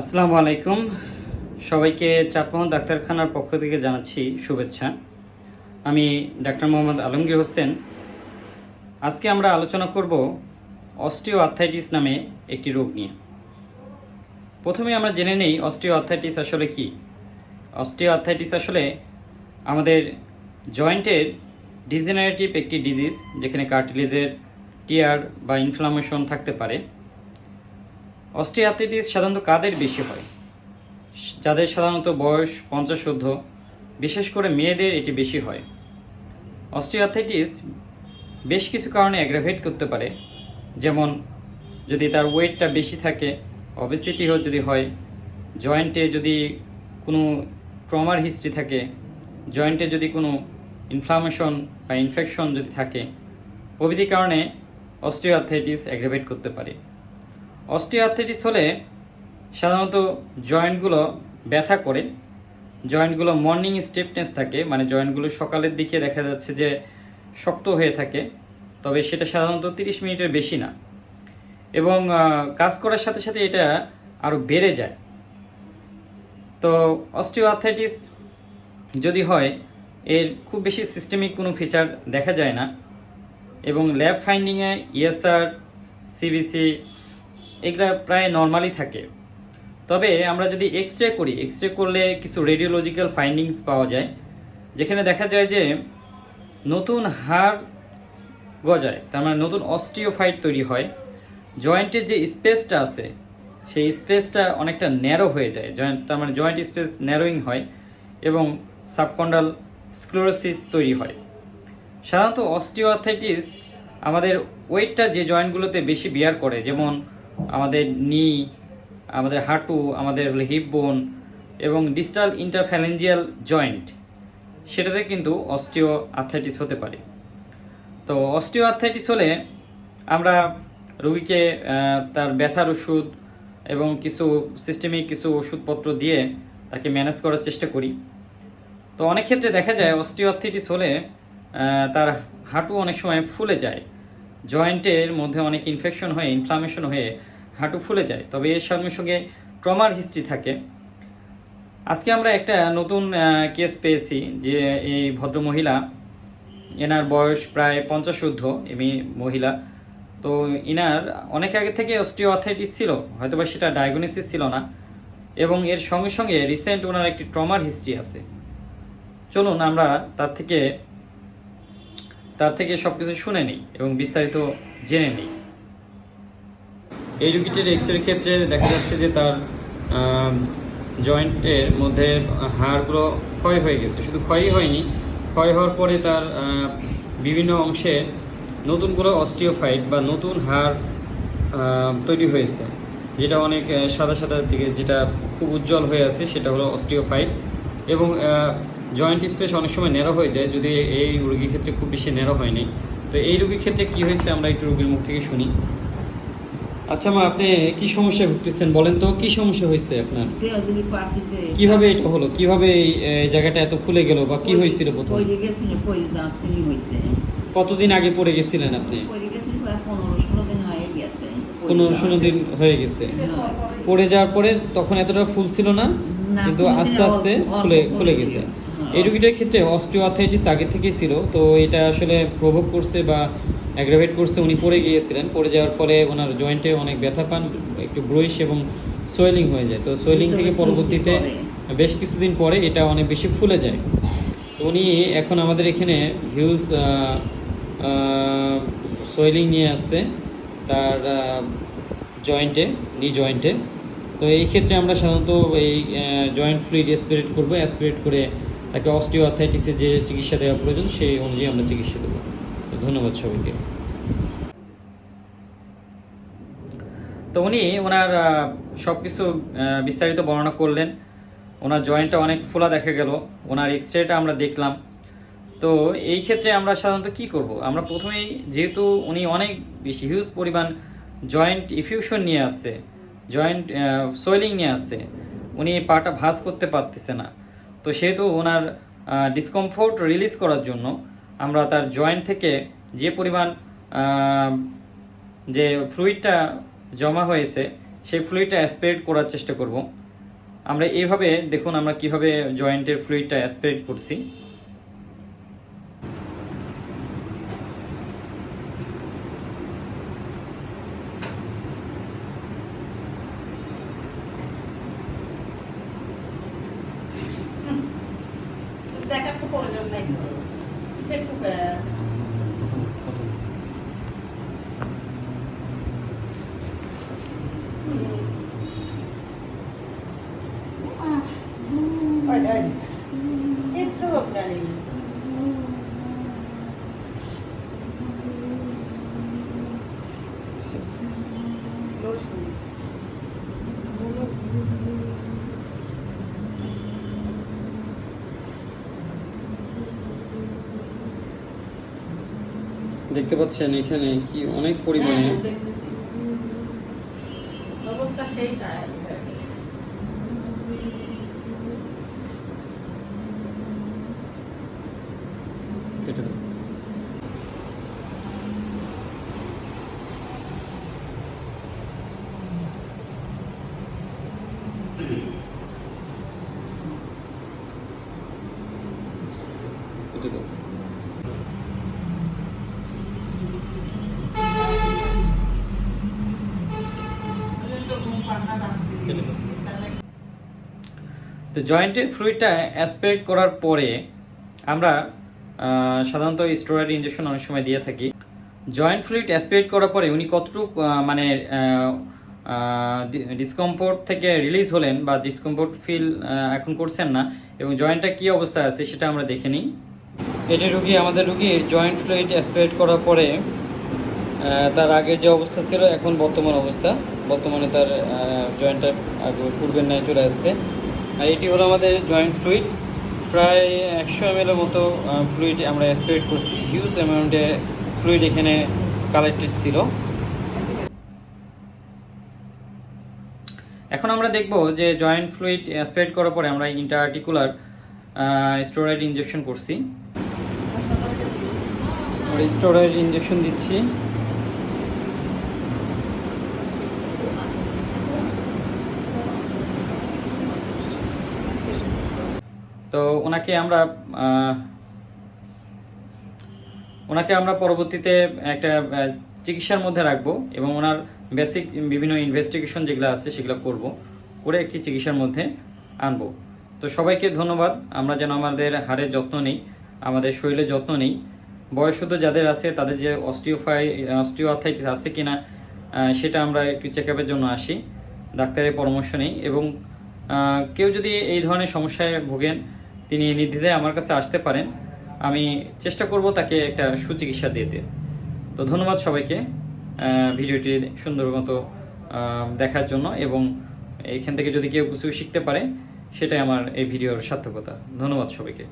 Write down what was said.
আসসালামু আলাইকুম। সবাইকে চাঁদমোহন ডাক্তারখানার পক্ষ থেকে জানাচ্ছি শুভেচ্ছা। আমি ডাক্তার মোহাম্মদ আলমগীর হোসেন। আজকে আমরা আলোচনা করব অস্টিও আর্থাইটিস নামে একটি রোগ নিয়ে। প্রথমে আমরা জেনে নেই অস্টিও আর্থাইটিস আসলে কি। অস্টিও আর্থাইটিস আসলে আমাদের জয়েন্টের ডিজেনারেটিভ একটি ডিজিজ, যেখানে কার্টিলেজের টিয়ার বা ইনফ্লামেশন থাকতে পারে। অস্টিওআর্থ্রাইটিস সাধারণত কাদের বেশি হয়? যাদের সাধারণত বয়স পঞ্চাশ ঊর্ধ্ব, বিশেষ করে মেয়েদের এটি বেশি হয়। অস্টিওআর্থ্রাইটিস বেশ কিছু কারণে অ্যাগ্রাভেট করতে পারে, যেমন যদি তার ওয়েটটা বেশি থাকে অবেসিটি যদি হয় জয়েন্টে যদি কোনো ট্রমার হিস্ট্রি থাকে জয়েন্টে যদি কোনো ইনফ্লামেশন বা ইনফেকশন যদি থাকে, প্রভৃতি কারণে অস্টিওআর্থ্রাইটিস অ্যাগ্রাভেট করতে পারে। অস্টিওআর্থ্রাইটিস হলে সাধারণত জয়েন্টগুলো ব্যথা করে, জয়েন্টগুলো মর্নিং স্টেপনেস থাকে মানে জয়েন্টগুলো সকালের দিকে দেখা যাচ্ছে যে শক্ত হয়ে থাকে, তবে সেটা সাধারণত তিরিশ মিনিটের বেশি না। এবং কাজ করার সাথে সাথে এটা আরও বেড়ে যায়। তো অস্টিওআর্থ্রাইটিস যদি হয়, এর খুব বেশি সিস্টেমিক কোনো ফিচার দেখা যায় না। এবং ল্যাব ফাইন্ডিংয়ে ইএসআর সিবিসি এগুলা প্রায় নর্মালি থাকে। তবে আমরা যদি এক্স রে করি এক্স রে করলে কিছু রেডিওলজিক্যাল ফাইন্ডিংস পাওয়া যায়, যেখানে দেখা যায় যে নতুন হাড় গজায়, তার মানে নতুন অস্টিওফাইট তৈরি হয় জয়েন্টের যে স্পেসটা আছে, সেই স্পেসটা অনেকটা ন্যারো হয়ে যায় জয়েন্ট তার মানে জয়েন্ট স্পেস ন্যারোয়িং হয় এবং সাবকন্ডাল স্ক্লোরোসিস তৈরি হয়। সাধারণত অস্টিওআর্থাইটিস আমাদের ওয়েটটা যে জয়েন্টগুলোতে বেশি বিয়ার করে, যেমন আমাদের নি, আমাদের হাঁটু, আমাদের হিপ বোন এবং ডিস্টাল ইন্টারফ্যালেঞ্জিয়াল জয়েন্ট। সেটাতে কিন্তু অস্টিও আর্থাইটিস হতে পারে। তো অস্টিও আর্থাইটিস হলে আমরা রুগীকে তার ব্যথার ওষুধ এবং কিছু সিস্টেমিক কিছু ওষুধপত্র দিয়ে তাকে ম্যানেজ করার চেষ্টা করি। তো অনেক ক্ষেত্রে দেখা যায় অস্টিওআর্থ্রাইটিস হলে তার হাঁটু অনেক সময় ফুলে যায়। জয়েন্টের মধ্যে অনেক ইনফেকশন হয়ে ইনফ্লামেশন হয়ে হাঁটু ফুলে যায়। তবে এর সঙ্গে সঙ্গে ট্রমার হিস্ট্রি থাকে। আজকে আমরা একটা নতুন কেস পেয়েছি যে এই ভদ্র মহিলা, এনার বয়স প্রায় পঞ্চাশ ঊর্ধ্ব এমনি মহিলা। তো ইনার অনেক আগে থেকে অস্টিওআর্থাইটিস ছিল, হয়তোবা সেটা ডায়াগনোসিস ছিল না। এবং এর সঙ্গে সঙ্গে রিসেন্ট ওনার একটি ট্রমার হিস্ট্রি আছে। চলুন আমরা তার থেকে তার থেকে সবকিছু শুনে নিই এবং বিস্তারিত জেনে নিই। এই রুগীটির এক্স ক্ষেত্রে দেখা যাচ্ছে যে তার জয়েন্টের মধ্যে হাড়গুলো ক্ষয় হয়ে গেছে। শুধু ক্ষয়ই হয়নি, ক্ষয় হওয়ার পরে তার বিভিন্ন অংশে নতুন করে অস্টিওফাইট বা নতুন হাড় তৈরি হয়েছে। যেটা অনেক সাদা সাদা দিকে যেটা খুব উজ্জ্বল হয়ে আছে, সেটা হলো অস্টিওফাইট এবং জয়েন্ট স্পেস অনেক সময় ন্যারো হয়ে যায় যদি এই রুগীর ক্ষেত্রে খুব বেশি ন্যারো হয়নি। তো এই রুগীর ক্ষেত্রে কি হয়েছে আমরা একটু রোগীর মুখ থেকে শুনি। আচ্ছা মা আপনি কি সমস্যায় ভুগতেছেন বলেন তো? কি সমস্যা হয়েছে আপনার? কীভাবে এটা হলো? কীভাবে এই জায়গাটা এত ফুলে গেল বা কি হয়েছিল প্রথম? পড়ে গেছিল পড়ে দাঁতনি হয়েছে। কতদিন আগে পড়ে গেছিলেন আপনি? পড়ে গেছিল প্রায় পনেরো ষোলো দিন হয়ে গেছে। হয়ে গেছে। পড়ে যাওয়ার পরে তখন এতটা ফুল ছিল না? কিন্তু আস্তে আস্তে ফুলে ফুলে গেছে। এই রোগীটার ক্ষেত্রে অস্টিওআর্থাইটিস আগে থেকেই ছিল তো এটা আসলে প্রভোগ করছে বা অ্যাগ্রাভেট করছে। উনি পড়ে গিয়েছিলেন পড়ে যাওয়ার ফলে ওনার জয়েন্টে অনেক ব্যথা পান একটু ব্রুইশ এবং সোয়েলিং হয়ে যায়। তো সোয়েলিং থেকে পরবর্তীতে বেশ কিছুদিন পরে এটা অনেক বেশি ফুলে যায়। তো উনি এখন আমাদের এখানে হিউজ সোয়েলিং নিয়ে আসছে তার জয়েন্টে নি জয়েন্টে তো এই ক্ষেত্রে আমরা সাধারণত এই জয়েন্ট ফ্লুইড অ্যাসপিরেট করব অ্যাসপিরেট করে তাকে অস্টিওআর্থাইটিসের যে চিকিৎসা দেওয়া প্রয়োজন, সেই অনুযায়ী আমরা চিকিৎসা দেবো। ধন্যবাদ সবাইকে। তো উনি ওনার সব কিছু বিস্তারিত বর্ণনা করলেন। ওনার জয়েন্টটা অনেক ফোলা দেখা গেল। ওনার এক্স রেটা আমরা দেখলাম। তো এই ক্ষেত্রে আমরা সাধারণত কি করব? আমরা প্রথমেই, যেহেতু উনি অনেক বেশি হিউজ পরিমাণ জয়েন্ট ইফিউশন নিয়ে আসছে, জয়েন্ট সোয়েলিং নিয়ে আসছে, উনি পাটা ভাঁজ করতে পারতেছে না। তো সেহেতু ওনার ডিসকমফোর্ট রিলিজ করার জন্য আমরা তার জয়েন্ট থেকে যে পরিমাণ যে ফ্লুইডটা জমা হয়েছে, সেই ফ্লুইডটা অ্যাসপিরেট করার চেষ্টা করব। আমরা এইভাবে দেখুন আমরা কীভাবে জয়েন্টের ফ্লুইডটা অ্যাসপিরেট করছি দেখার তো প্রয়োজন নাই তো। একটু আহ, হয় নাই। কিচ্ছু হোক না রে। জোরস নেই। দেখতে পাচ্ছেন এখানে কি অনেক পরিমাণে হ্যাঁ, দেখতেছি। তো জয়েন্টের ফ্লুইডটা অ্যাসপিরেট করার পরে আমরা সাধারণত স্টোরাইড ইনজেকশন অনেক সময় দিয়ে থাকি। জয়েন্ট ফ্লুইড অ্যাসপিরেট করার পরে উনি কতটুকু মানে ডিসকমফোর্ট থেকে রিলিজ হলেন বা ডিসকমফোর্ট ফিল এখন করছেন না এবং জয়েন্টটা কী অবস্থায় আছে সেটা আমরা দেখে নিই। এটি রুগী, আমাদের রুগীর জয়েন্ট ফ্লুইড অ্যাসপিরেট করার পরে তার আগের যে অবস্থা ছিল, এখন বর্তমান অবস্থা। বর্তমানে তার জয়েন্টটা পূর্বের ন্যায় চলে আসছে। আর এটি হলো আমাদের জয়েন্ট ফ্লুইড প্রায় একশো এম মতো ফ্লুইড আমরা অ্যাসপিরেট করছি। হিউজ অ্যামাউন্টে ফ্লুইড এখানে কালেক্টেড ছিল। এখন আমরা দেখব যে জয়েন্ট ফ্লুইড অ্যাসপিরেট করার পরে আমরা ইন্টারআর্টিকুলার স্টোরয়েড ইঞ্জেকশন করছি। স্টোরয়েড ইনজেকশন দিচ্ছি। তো ওনাকে আমরা ওনাকে আমরা পরবর্তীতে একটা চিকিৎসার মধ্যে রাখব এবং ওনার বেসিক বিভিন্ন ইনভেস্টিগেশন যেগুলো আছে সেগুলো করব করে একটি চিকিৎসার মধ্যে আনব। তো সবাইকে ধন্যবাদ আমরা যেন আমাদের হাড়ের যত্ন নিই আমাদের শরীরের যত্ন নিই। বয়সুদ্ধ যাদের আছে তাদের যে অস্টিওফাই অস্টিওআর্থাইটিস আছে কিনা আহ, সেটা আমরা একটু চেক জন্য আসি ডাক্তারের পরামর্শ নিই এবং কেউ যদি এই ধরনের সমস্যায় ভোগেন তিনি নির্দ্বিধায় আমার কাছে আসতে পারেন। আমি চেষ্টা করব তাকে একটা সুচিকিৎসা দিতে। তো ধন্যবাদ সবাইকে ভিডিওটি সুন্দর মতো দেখার জন্য এবং এখান থেকে যদি কেউ কিছু শিখতে পারে, সেটাই আমার এই ভিডিওর সার্থকতা। ধন্যবাদ সবাইকে।